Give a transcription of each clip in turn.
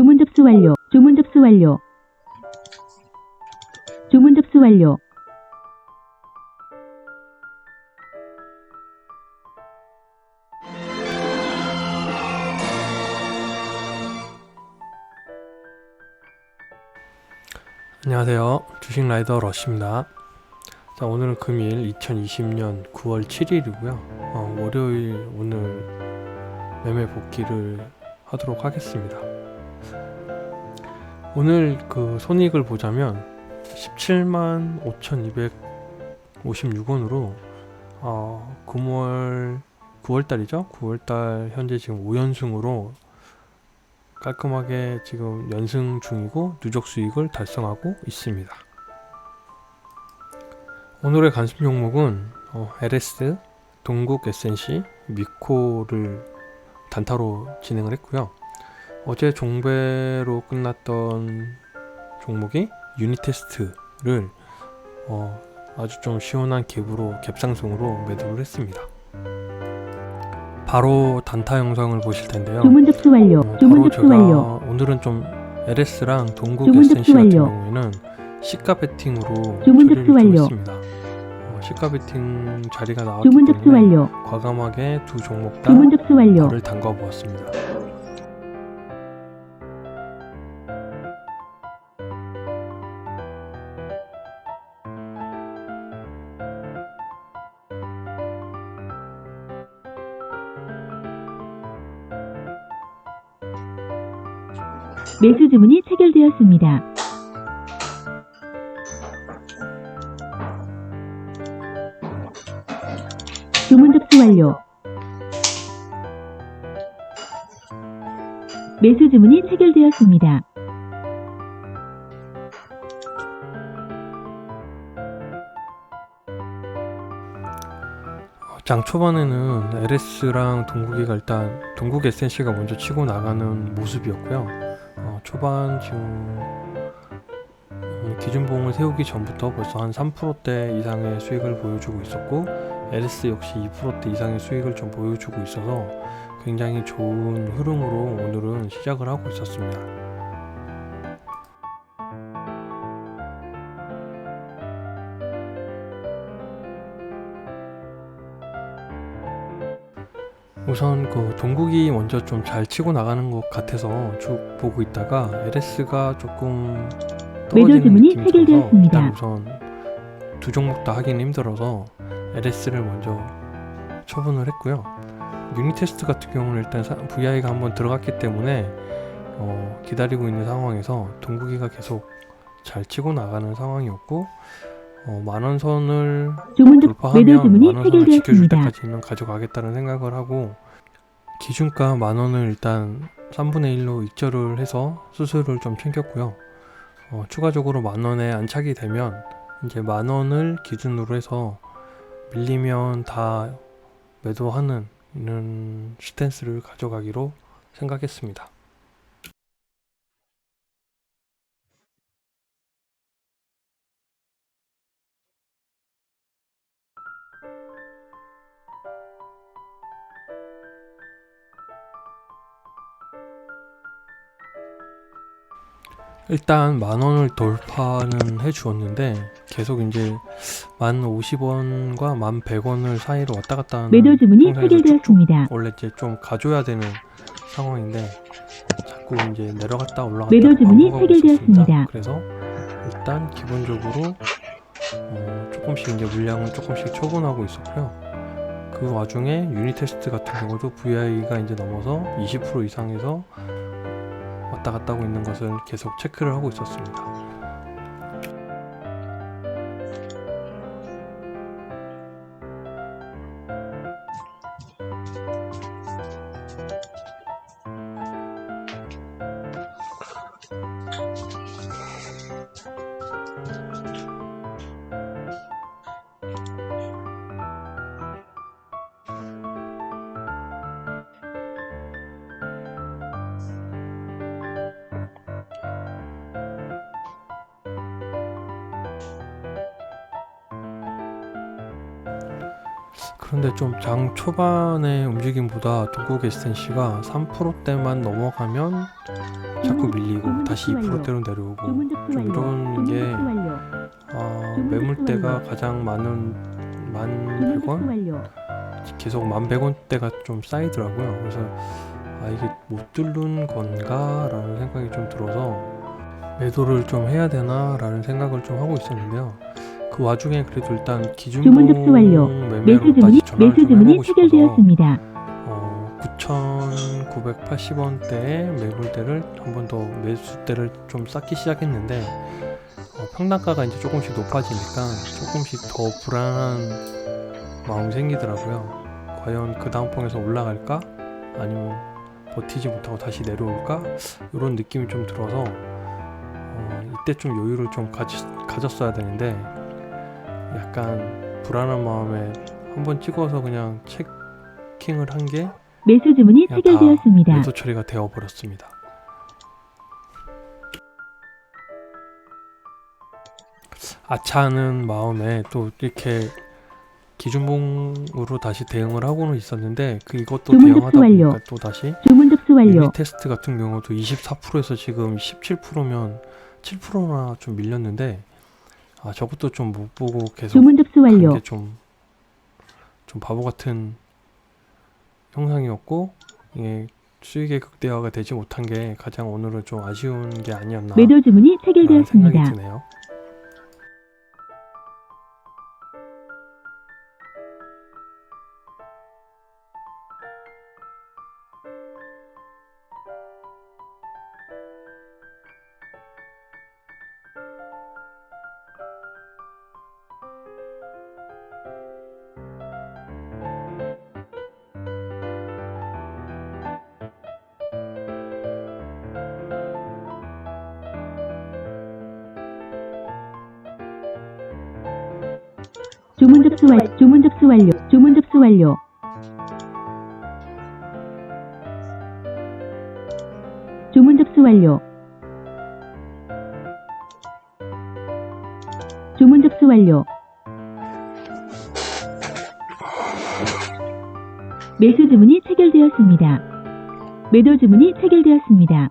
주문 접수 완료. 주문 접수 완료. 주문 접수 완료. 안녕하세요. 주식 라이더 러시입니다. 자, 오늘은 금일 2020년 9월 7일이고요. 어, 월요일 오늘 매매 복귀를 하도록 하겠습니다. 오늘 그 손익을 보자면 17만 5,256원으로 어, 9월 9월 달이죠. 9월 달 현재 지금 5연승으로 깔끔하게 지금 연승 중이고 누적 수익을 달성하고 있습니다. 오늘의 관심 종목은 어, LS, 동국 SNC, 미코를 단타로 진행을 했고요. 어제 종배로 끝났던 종목이 유니테스트를 어, 아주 좀 시원한 갭으로 갭상승으로 매도를 했습니다. 바로 단타 영상을 보실 텐데요. 주문 접수 완료. 어, 주문 바로 접수 제가 완료. 오늘은 좀 LS랑 동국 주문 SNC 접수 같은 완료. 경우에는 시가 베팅으로 주문 처리를 접수 좀 완료. 했습니다. 어, 시가 베팅 자리가 나왔기 주문 접수 때문에 완료. 과감하게 두 종목 다 주문 접수 완료. 발을 담가 보았습니다. 매수 주문이 체결되었습니다. 주문 접수 완료. 매수 주문이 체결되었습니다. 어, 장 초반에는 LS랑 동국이가 일단 동국 SNC가 먼저 치고 나가는 모습이었고요. 어, 초반 지금 음, 기준봉을 세우기 전부터 벌써 한 3%대 이상의 수익을 보여주고 있었고 LS 역시 2%대 이상의 수익을 좀 보여주고 있어서 굉장히 좋은 흐름으로 오늘은 시작을 하고 있었습니다. 우선 그 동국이 먼저 좀 잘 치고 나가는 것 같아서 쭉 보고 있다가 LS가 조금 떨어지는 느낌이 들어서. 일단 우선 두 종목 다 하기는 힘들어서 LS를 먼저 처분을 했고요. 유니테스트 같은 경우는 일단 사- VI가 한번 들어갔기 때문에 어, 기다리고 있는 상황에서 동국이가 계속 잘 치고 나가는 상황이었고 어, 만원 선을 주문 돌파하면 주문이 만원 선을 지켜줄. 때까지는 가져가겠다는 생각을 하고 기준가 만 원을 일단 3분의 1로 익절을 해서 수수료를 좀 챙겼고요. 어, 추가적으로 만 원에 안착이 되면 이제 만 원을 기준으로 해서 밀리면 다 매도하는 이런 스탠스를 가져가기로 생각했습니다. 일단 만 원을 돌파는 해 주었는데 계속 이제 만 50원과 만 100원을 사이로 왔다 갔다 하는 매도 주문이 체결되었습니다. 원래 이제 좀 가져야 되는 상황인데 자꾸 이제 내려갔다 올라갔다 매도 주문이 체결되었습니다. 그래서 일단 기본적으로 어, 조금씩 이제 물량은 조금씩 처분하고 있었고요. 그 와중에 유니 테스트 같은 경우도 VI가 이제 넘어서 20% 이상에서 왔다 갔다 하고 있는 것을 계속 체크를 하고 있었습니다. 그런데 좀 장 초반의 움직임보다 동국 에센시가 3%대만 넘어가면 자꾸 밀리고 다시 2%대로 내려오고 주문 접수 좀. 이런 게 주문 매물대가. 가장 많은 1,100원 완료. 계속 1,100원대가 좀 쌓이더라고요. 그래서 아 이게 못 뚫는 건가 라는 생각이 좀 들어서 매도를 좀 해야 되나 라는 생각을 좀 하고 있었는데요. 그 와중에 그래도 일단 주문 접수 기준봉 완료. 매수 다시 주문이 전화를 매수 좀 주문이 해보고 싶어서 체결되었습니다. 어, 9,980원대의 매물대를 한 번 더 매수대를 좀 쌓기 시작했는데 어, 평단가가 이제 조금씩 높아지니까 조금씩 더 불안한 마음이 생기더라고요. 과연 그 다음 봉에서 올라갈까? 아니면 버티지 못하고 다시 내려올까? 이런 느낌이 좀 들어서 어, 이때 좀 여유를 좀 가지, 가졌어야 되는데 약간 불안한 마음에 한번 찍어서 그냥 체킹을 한게 매수 주문이 체결되었습니다. 다 매도 처리가 되어 버렸습니다. 아차하는 마음에 또 이렇게 기준봉으로 다시 대응을 하고는 있었는데 그 이것도 대응하다 접수 완료. 보니까 또 다시 주문 접수 완료. 테스트 같은 경우도 24%에서 지금 17%면 7%나 좀 밀렸는데 아 저것도 좀 못 보고 계속 주문 접수 완료. 게좀 좀 바보 같은 형상이었고 이게 수익의 극대화가 되지 못한 게 가장 오늘은 좀 아쉬운 게 아니었나 매도 주문이 라는 생각이 체결되었습니다. 드네요. 주문 접수 완 주문 접수 완료. 주문 접수 완료. 주문 접수 완료. 주문 접수 완료. 매수 주문이 체결되었습니다. 매도 주문이 체결되었습니다.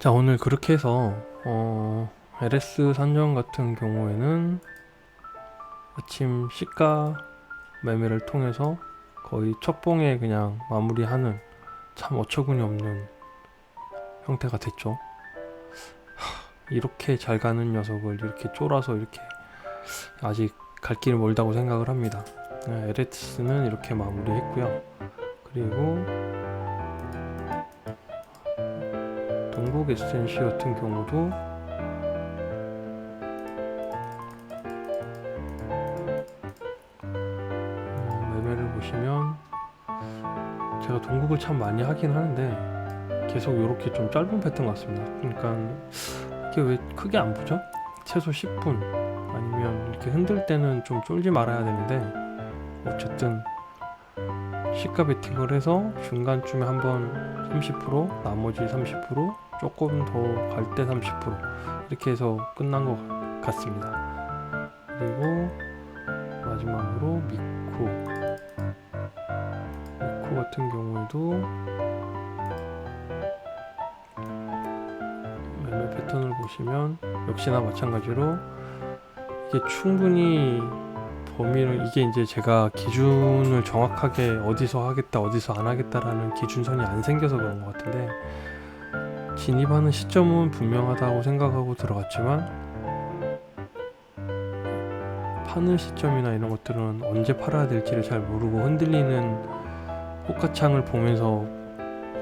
자 오늘 그렇게 해서 어, LS 산정 같은 경우에는 아침 시가 매매를 통해서 거의 첫 봉에 그냥 마무리하는 참 어처구니 없는 형태가 됐죠. 하, 이렇게 잘 가는 녀석을 이렇게 쫄아서 이렇게 아직 갈 길이 멀다고 생각을 합니다. 네, LS는 이렇게 마무리했고요. 그리고 동국 에센시 같은 경우도 음, 매매를 보시면 제가 동국을 참 많이 하긴 하는데 계속 이렇게 좀 짧은 패턴 같습니다. 그러니까 이게 왜 크게 안 보죠? 최소 10분 아니면 이렇게 흔들 때는 좀 쫄지 말아야 되는데 어쨌든 시가 베팅을 해서 중간쯤에 한번 30% 나머지 30% 조금 더 갈 때 30% 이렇게 해서 끝난 것 같- 같습니다. 그리고 마지막으로 미코 미코 같은 경우에도 매매 패턴을 보시면 역시나 마찬가지로 이게 충분히 범위를 이게 이제 제가 기준을 정확하게 어디서 하겠다 어디서 안 하겠다라는 기준선이 안 생겨서 그런 것 같은데 진입하는 시점은 분명하다고 생각하고 들어갔지만 파는 시점이나 이런 것들은 언제 팔아야 될지를 잘 모르고 흔들리는 호가창을 보면서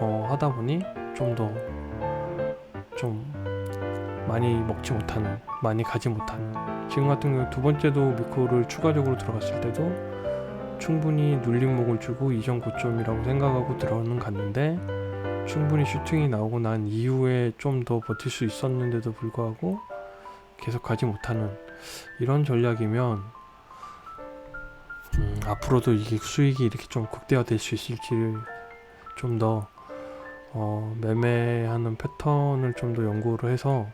어, 하다 보니 좀더좀 많이 먹지 못하는 많이 가지 못하는. 지금 같은 경우 두 번째도 미코를 추가적으로 들어갔을 때도 충분히 눌림목을 주고 이전 고점이라고 생각하고 들어는 갔는데 충분히 슈팅이 나오고 난 이후에 좀 더 버틸 수 있었는데도 불구하고 계속 가지 못하는 이런 전략이면 음, 앞으로도 이게 수익이 이렇게 좀 극대화될 수 있을지를 좀더 어, 매매하는 패턴을 좀 더 연구를 해서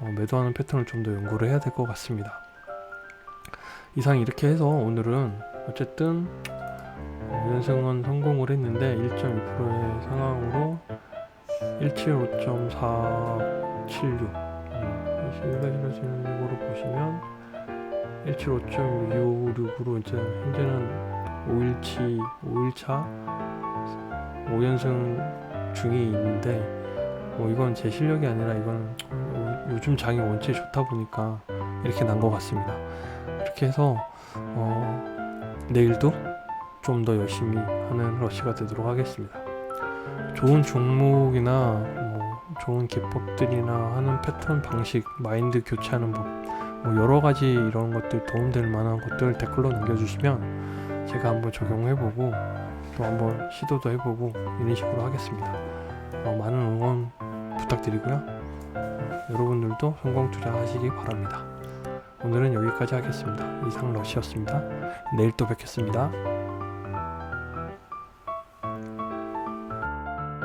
어, 매도하는 패턴을 좀 더 연구를 해야 될 것 같습니다. 이상 이렇게 해서 오늘은 어쨌든 어, 연승은 성공을 했는데 1.2%의 상황으로 175.476 음, 실거래지는 으로 보시면 175.256으로 이제 현재는 5일치 5일차 5연승 중이 있는데 뭐 이건 제 실력이 아니라 이건 어, 요즘 장이 원체 좋다 보니까 이렇게 난 것 같습니다. 이렇게 해서 어, 내일도 좀 더 열심히 하는 러시가 되도록 하겠습니다. 좋은 종목이나 뭐 좋은 기법들이나 하는 패턴 방식, 마인드 교체하는 법, 뭐 여러 가지 이런 것들 도움될 만한 것들 댓글로 남겨주시면 제가 한번 적용해보고 또 한번 시도도 해보고 이런 식으로 하겠습니다. 어, 많은 응원 부탁드리고요. 어, 여러분들도 성공 투자하시기 바랍니다. 오늘은 여기까지 하겠습니다. 이상 러시였습니다. 내일 또 뵙겠습니다.